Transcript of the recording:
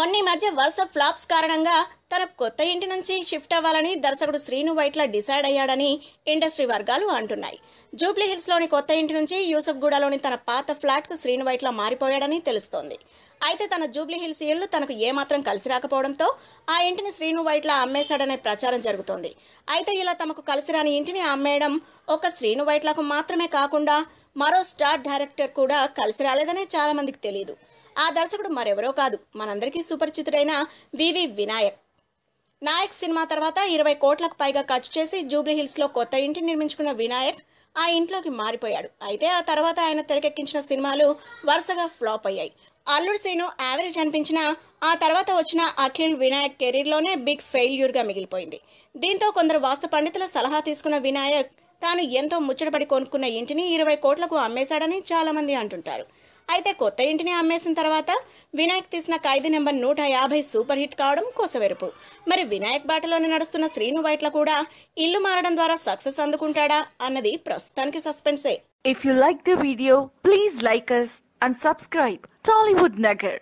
మొన్న మధ్య వరుస ఫ్లాప్స్ కారణంగా తన కొత్త ఇంటి నుంచి షిఫ్ట్ అవ్వాలని దర్శకుడు శ్రీను వైట్ల డిసైడ్ అయ్యాడని ఇండస్ట్రీ వర్గాలు అంటున్నాయి. జూబ్లీ హిల్స్లోని కొత్త ఇంటి నుంచి యూసఫ్గూడలోని తన పాత ఫ్లాట్కు శ్రీను వైట్ల మారిపోయాడని తెలుస్తోంది. అయితే తన జూబ్లీ హిల్స్ ఇల్లు తనకు ఏమాత్రం కలిసి రాకపోవడంతో ఆ ఇంటిని శ్రీను వైట్ల అమ్మేశాడనే ప్రచారం జరుగుతోంది. అయితే ఇలా తమకు కలిసి రాని ఇంటిని అమ్మేయడం ఒక శ్రీను వైట్లకు మాత్రమే కాకుండా మరో స్టార్ డైరెక్టర్ కూడా కలిసి రాలేదనే చాలా మందికి తెలియదు ఆ దర్శకుడు మరెవరో కాదు. మనందరికీ సుపరిచితుడైన V V Vinayak. Nayak cinema తర్వాత ఇరవై కోట్లకు పైగా ఖర్చు చేసి జూబ్లీ హిల్స్లో కొత్త ఇంటిని నిర్మించుకున్న వినాయక్ ఆ ఇంట్లోకి మారిపోయాడు. అయితే ఆ తర్వాత ఆయన తెరకెక్కించిన సినిమాలు వరుసగా ఫ్లాప్ అయ్యాయి. అల్లుడు సీను యావరేజ్ అనిపించినా ఆ తర్వాత వచ్చిన అఖిల్ వినాయక్ కెరీర్లోనే బిగ్ ఫెయిల్యూర్గా మిగిలిపోయింది. దీంతో కొందరు వాస్తు పండితుల సలహా తీసుకున్న వినాయక్ తాను ఎంతో ముచ్చటపడి కొనుక్కున్న ఇంటిని ఇరవై కోట్లకు అమ్మేశాడని చాలామంది అంటుంటారు. అయితే కొత్త ఇంటిని అమ్మేసిన తర్వాత వినాయక్ తీసిన ఖైదీ నెంబర్ నూట యాభై సూపర్ హిట్ కావడం కోసవెరుపు. మరి వినాయక్ బాటలోనే నడుస్తున్న శ్రీను వైట్ల కూడా ఇల్లు మారడం ద్వారా సక్సెస్ అందుకుంటాడా అన్నది ప్రస్తుతానికి సస్పెన్సే. If you like the video please like us and subscribe Tollywood Nagar